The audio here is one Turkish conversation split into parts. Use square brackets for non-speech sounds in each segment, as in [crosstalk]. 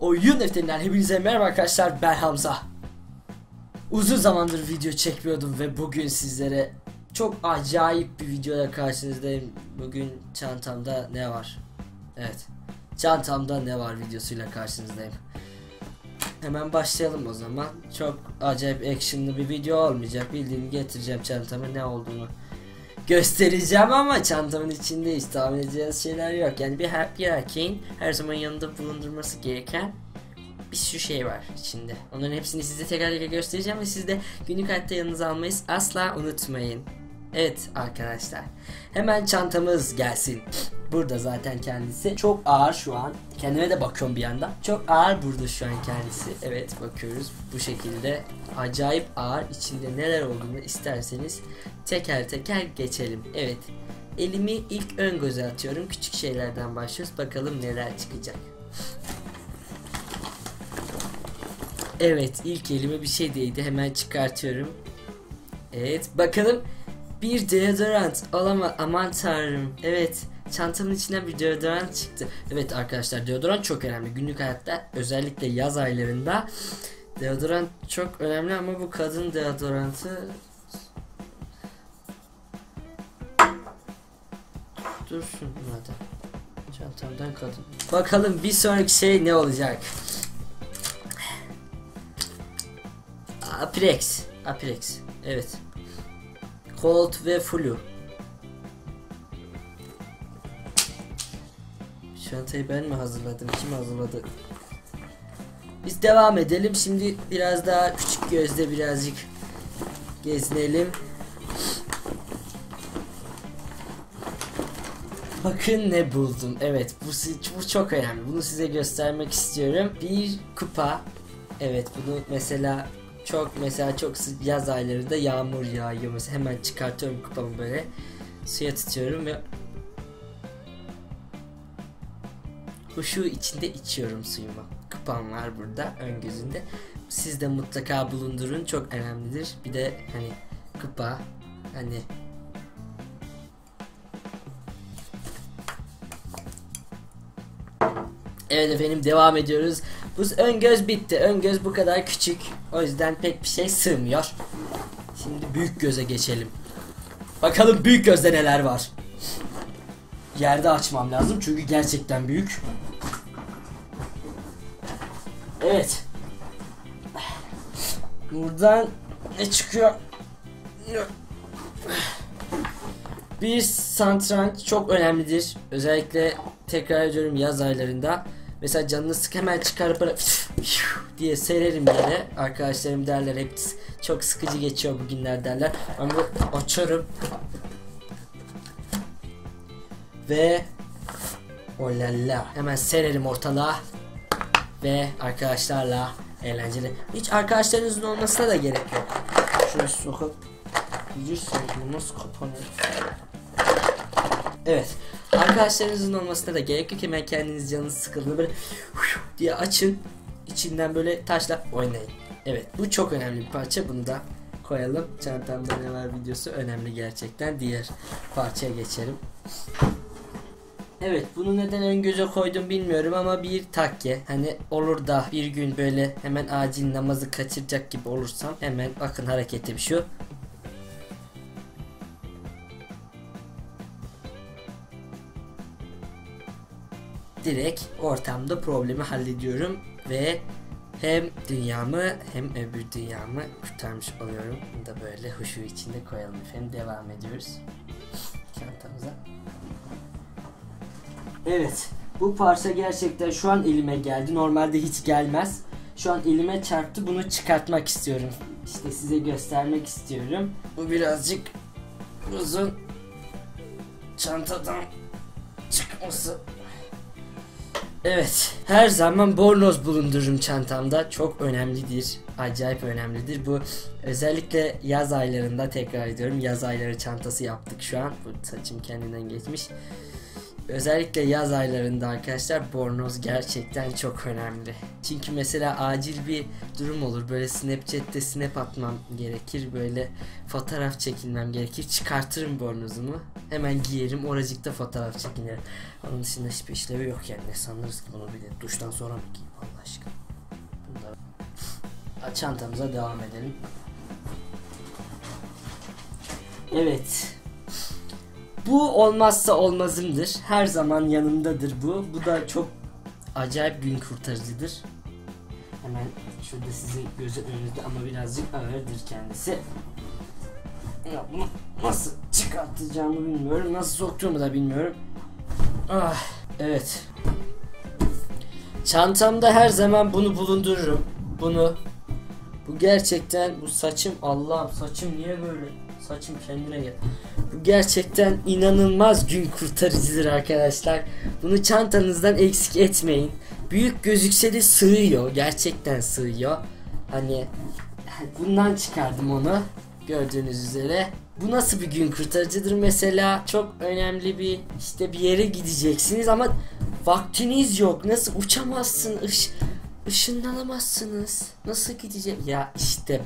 Oyun defterinden hepinize merhaba arkadaşlar ben Hamza. Uzun zamandır video çekmiyordum ve bugün sizlere çok acayip bir videoda karşınızdayım. Bugün çantamda ne var? Evet. Çantamda ne var videosuyla karşınızdayım. Hemen başlayalım o zaman. Çok acayip actionlı bir video olmayacak. Bildiğimi getireceğim çantamın ne olduğunu göstereceğim ama çantamın içinde hiç tahmin edeceğiniz şeyler yok. Yani bir, bir erkeğin her zaman yanında bulundurması gereken bir sürü şey var içinde. Onların hepsini size tekrar tekrar göstereceğim ve siz de günlük hayatta yanınıza almayı asla unutmayın. Evet arkadaşlar. Hemen çantamız gelsin. Burada zaten kendisi. Çok ağır şu an. Kendime de bakıyorum bir yandan. Çok ağır burada şu an kendisi. Evet bakıyoruz. Bu şekilde acayip ağır. İçinde neler olduğunu isterseniz teker teker geçelim. Evet. Elimi ilk ön göze atıyorum. Küçük şeylerden başlıyoruz. Bakalım neler çıkacak. Evet ilk elime bir şey değdi. Hemen çıkartıyorum. Evet bakalım bir deodorant olama aman tanrım. Evet çantamın içinden bir deodorant çıktı. Evet arkadaşlar deodorant çok önemli. Günlük hayatta özellikle yaz aylarında deodorant çok önemli ama bu kadın deodorantı dursun hadi. Çantamdan kadın. Bakalım bir sonraki şey ne olacak? Aprex. Aprex. Evet. Colt ve Flu. Çantayı ben mi hazırladım? Kim hazırladı? Biz devam edelim. Şimdi biraz daha küçük gözde birazcık gezinelim. Bakın ne buldum. Evet bu, bu çok önemli. Bunu size göstermek istiyorum. Bir kupa. Evet bunu mesela çok mesela çok yaz aylarında yağmur yağıyor mesela hemen çıkartıyorum kupamı böyle suya tutuyorum ve huşu içinde içiyorum suyumu. Kupam var burada ön gözünde. Siz de mutlaka bulundurun çok önemlidir. Bir de hani kupa hani Evet efendim devam ediyoruz. Bu ön göz bitti. Ön göz bu kadar küçük. O yüzden pek bir şey sığmıyor. Şimdi büyük göze geçelim. Bakalım büyük gözde neler var. Yerde açmam lazım çünkü gerçekten büyük. Evet. Buradan ne çıkıyor? Bir santranç çok önemlidir. Özellikle tekrar ediyorum yaz aylarında. Mesela canını sık hemen çıkarıp diye sererim yere. Arkadaşlarım derler hep çok sıkıcı geçiyor bugünler derler. Ben böyle açarım. Ve olala hemen sererim ortalığa. Ve arkadaşlarla eğlenceli. Hiç arkadaşlarınızın olmasına da gerek yok. Şöyle sokup bilirsiniz bu nasıl kapanıyor. Evet. Arkadaşlarınızın olmasına da gerek yok. Hemen kendiniz canınız sıkıldığında böyle diye açın. İçinden böyle taşla oynayın. Evet bu çok önemli bir parça. Bunu da koyalım. Çantamda ne var videosu önemli gerçekten. Diğer parçaya geçelim. Evet bunu neden ön göze koydum bilmiyorum ama bir takke hani olur da bir gün böyle hemen acil namazı kaçıracak gibi olursam hemen bakın hareketim şu direkt ortamda problemi hallediyorum ve hem dünyamı hem öbür dünyamı kurtarmış oluyorum. Bunu da böyle huşu içinde koyalım efendim. Devam ediyoruz Evet. Bu parça gerçekten şu an elime geldi. Normalde hiç gelmez. Şu an elime çarptı. Bunu çıkartmak istiyorum. İşte size göstermek istiyorum. Bu birazcık uzun çantadan çıkması Evet, her zaman bornoz bulundururum çantamda. Çok önemlidir. Acayip önemlidir. Bu özellikle yaz aylarında tekrar ediyorum. Yaz ayları çantası yaptık şu an. Bu saçım kendinden geçmiş. Özellikle yaz aylarında arkadaşlar bornoz gerçekten çok önemli. Çünkü mesela acil bir durum olur. Böyle Snapchat'te snap atmam gerekir. Böyle fotoğraf çekilmem gerekir. Çıkartırım bornozumu. Hemen giyerim. Oracıkta fotoğraf çekinirim. Onun dışında hiçbir işlevi yok yani. Ne sanırız ki bunu bir de duştan sonra mı giyeyim Allah aşkına. Bunu da- Çantamıza devam edelim. Evet. Bu olmazsa olmazımdır. Her zaman yanımdadır bu. Bu da çok acayip gün kurtarıcıdır. Hemen şurada sizin gözü önünüzde ama birazcık ağırdır kendisi. Ya bunu nasıl çıkartacağımı bilmiyorum. Nasıl soktuğumu da bilmiyorum. Ah, evet. Çantamda her zaman bunu bulundururum. Bunu. Bu gerçekten bu saçım Allah'ım saçım niye böyle? Saçım kendine gel. Gerçekten inanılmaz gün kurtarıcıdır arkadaşlar. Bunu çantanızdan eksik etmeyin. Büyük gözükse de sığıyor. Gerçekten sığıyor. Hani bundan çıkardım onu. Gördüğünüz üzere. Bu nasıl bir gün kurtarıcıdır mesela? Çok önemli bir işte bir yere gideceksiniz ama vaktiniz yok. Nasıl uçamazsın? Iş, ışınlanamazsınız. Nasıl gidecek? Ya işte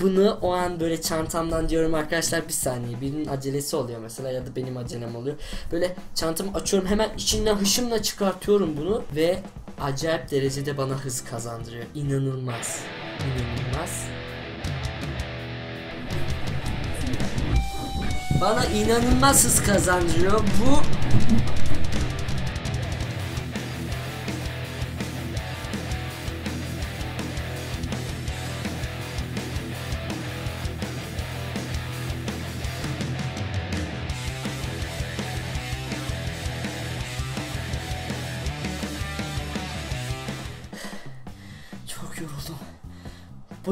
bunu o an böyle çantamdan diyorum arkadaşlar bir saniye birinin acelesi oluyor mesela ya da benim acelem oluyor. Böyle çantamı açıyorum hemen içinden hışımla çıkartıyorum bunu ve acayip derecede bana hız kazandırıyor. İnanılmaz. İnanılmaz. Bana inanılmaz hız kazandırıyor. Bu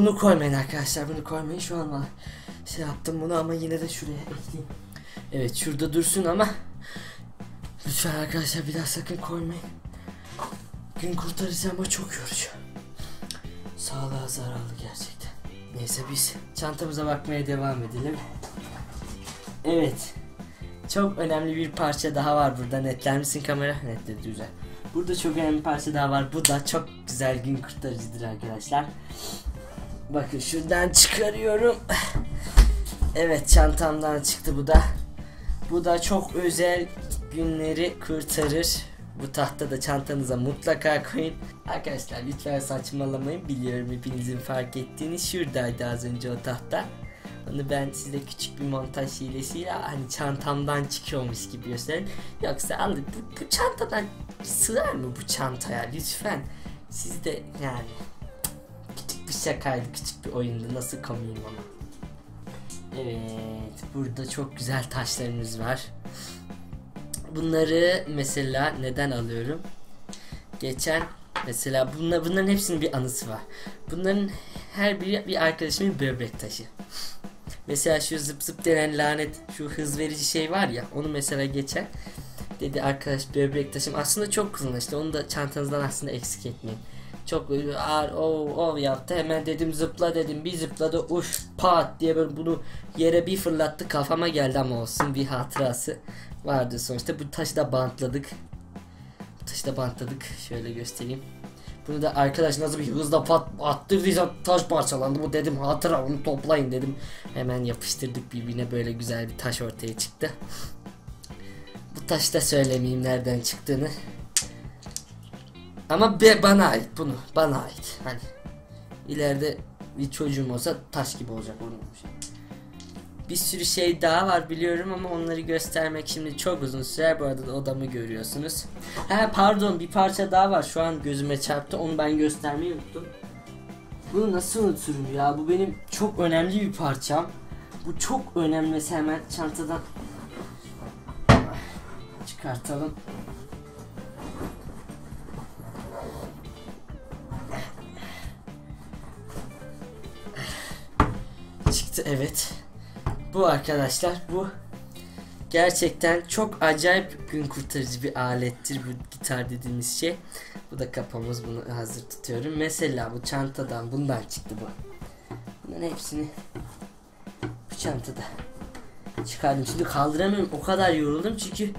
Bunu koymayın arkadaşlar bunu koymayın şu an bana şey yaptım bunu ama yine de şuraya ekleyeyim. Evet şurada dursun ama lütfen arkadaşlar bir daha sakın koymayın. Gün kurtarıcı ama çok yorucu. Sağlığa zararlı gerçekten. Neyse biz çantamıza bakmaya devam edelim. Evet. Çok önemli bir parça daha var burada. Netler misin kamera? Netledi güzel. Burada çok önemli bir parça daha var. Bu da çok güzel gün kurtarıcıdır arkadaşlar. Bakın şuradan çıkarıyorum. Evet çantamdan çıktı bu da. Bu da çok özel günleri kurtarır. Bu tahta da çantanıza mutlaka koyun. Arkadaşlar lütfen saçmalamayın. Biliyorum hepinizin fark ettiğini şuradaydı az önce o tahta. Onu ben size küçük bir montaj hilesiyle hani çantamdan çıkıyormuş gibi göstereyim. Yoksa al bu, bu çantadan sığar mı bu çantaya lütfen. Siz de yani bir şakaydı küçük bir oyundu nasıl komiyim ama. Evet burada çok güzel taşlarımız var. Bunları mesela neden alıyorum? Geçen mesela bunlar, bunların hepsinin bir anısı var. Bunların her biri bir arkadaşımın böbrek taşı. Mesela şu zıp zıp denen lanet şu hız verici şey var ya onu mesela geçen dedi arkadaş böbrek taşım aslında çok kullanışlı onu da çantanızdan aslında eksik etmeyin. Çok ağır ov ov yaptı hemen dedim zıpla dedim bir zıpladı uş pat diye böyle bunu yere bir fırlattı kafama geldi ama olsun bir hatırası vardı sonuçta bu taşı da bantladık. Bu taşı da bantladık şöyle göstereyim. Bunu da arkadaş nasıl bir hızla pat attırdıysa taş parçalandı bu dedim hatıra onu toplayın dedim. Hemen yapıştırdık birbirine böyle güzel bir taş ortaya çıktı. Bu taş da söylemeyeyim nereden çıktığını. Ama be, bana ait bunu bana ait. Hani ileride bir çocuğum olsa taş gibi olacak onun şey. Bir sürü şey daha var biliyorum ama onları göstermek şimdi çok uzun sürer. Bu arada da odamı görüyorsunuz. Ha pardon bir parça daha var şu an gözüme çarptı onu ben göstermeyi unuttum. Bunu nasıl unuturum ya bu benim çok önemli bir parçam. Bu çok önemli hemen çantadan çıkartalım. Çıktı evet. Bu arkadaşlar bu gerçekten çok acayip gün kurtarıcı bir alettir bu gitar dediğimiz şey. Bu da kapağımız bunu hazır tutuyorum. Mesela bu çantadan bundan çıktı bu. Bunların hepsini bu çantada çıkardım. Şimdi kaldıramıyorum o kadar yoruldum çünkü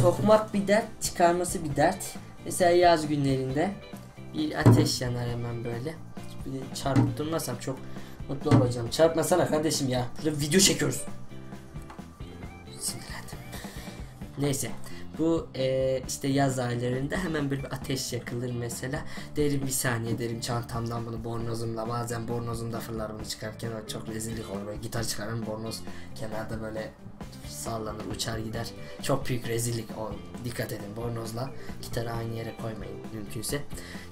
sokmak bir dert çıkarması bir dert. Mesela yaz günlerinde bir ateş yanar hemen böyle. Bir de çarpıp durmasam çok mutlu olacağım. Çarpmasana kardeşim ya. Burada video çekiyoruz. Neyse. Bu e, işte yaz aylarında hemen bir ateş yakılır mesela. Derim bir saniye derim çantamdan bunu bornozumla bazen bornozumda fırlar bunu çıkarken çok rezillik olur. Böyle gitar çıkarırım bornoz kenarda böyle sallanır uçar gider. Çok büyük rezillik o. Dikkat edin bornozla gitarı aynı yere koymayın mümkünse.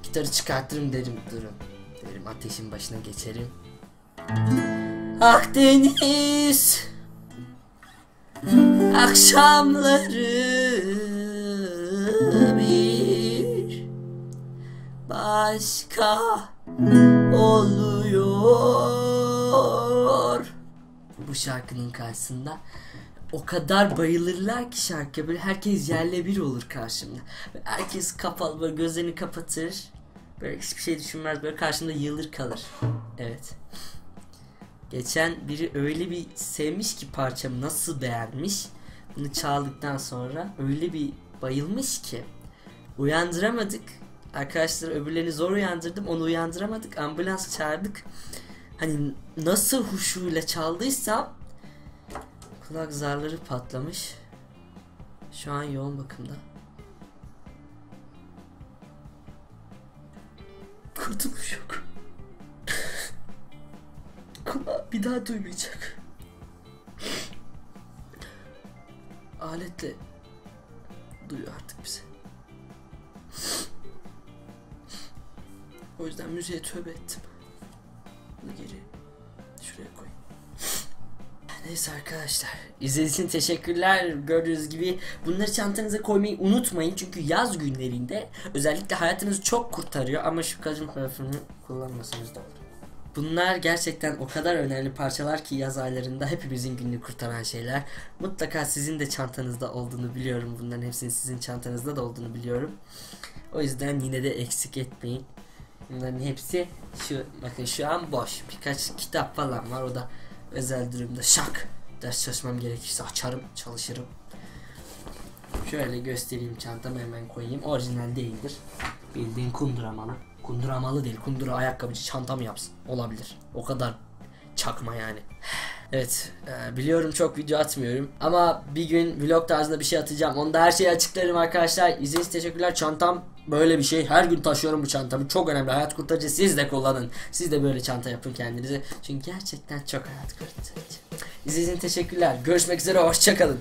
Gitarı çıkartırım derim durun. Derim ateşin başına geçerim. Akdeniz akşamları bir başka oluyor. Bu şarkının karşısında o kadar bayılırlar ki şarkıya böyle herkes yerle bir olur karşımda. Herkes kapalı böyle gözlerini kapatır. Böyle hiçbir şey düşünmez böyle karşımda yılır kalır. Evet. Geçen biri öyle bir sevmiş ki parçamı nasıl beğenmiş. Bunu çaldıktan sonra öyle bir bayılmış ki uyandıramadık. Arkadaşlar öbürlerini zor uyandırdım. Onu uyandıramadık. Ambulans çağırdık. Hani nasıl huşuyla çaldıysam kulak zarları patlamış. Şu an yoğun bakımda. Kurtuluş. Bir daha duymayacak. Aletle duyuyor artık bizi. O yüzden müziğe tövbe ettim. Bunu geri şuraya koy. Neyse arkadaşlar. İzlediğiniz için teşekkürler. Gördüğünüz gibi bunları çantanıza koymayı unutmayın. Çünkü yaz günlerinde özellikle hayatınızı çok kurtarıyor. Ama şu kacın parfümünü kullanmasanız da olur. Bunlar gerçekten o kadar önemli parçalar ki yaz aylarında hepimizin gününü kurtaran şeyler. Mutlaka sizin de çantanızda olduğunu biliyorum. Bunların hepsinin sizin çantanızda da olduğunu biliyorum. O yüzden yine de eksik etmeyin. Bunların hepsi şu bakın şu an boş. Birkaç kitap falan var o da özel durumda şak. Ders çalışmam gerekirse açarım çalışırım. Şöyle göstereyim çantamı hemen koyayım. Orijinal değildir. Bildiğin kunduramalı. Kunduramalı değil. Kundura ayakkabıcı çantam yapsın. Olabilir. O kadar çakma yani. [sighs] Evet e, biliyorum çok video atmıyorum ama bir gün vlog tarzında bir şey atacağım. Onda her şeyi açıklarım arkadaşlar. İzlediğiniz teşekkürler. Çantam böyle bir şey. Her gün taşıyorum bu çantamı. Çok önemli. Hayat kurtarıcı. Siz de kullanın. Siz de böyle çanta yapın kendinize. Çünkü gerçekten çok hayat kurtarıcı. İzlediğiniz teşekkürler. Görüşmek üzere. Hoşçakalın.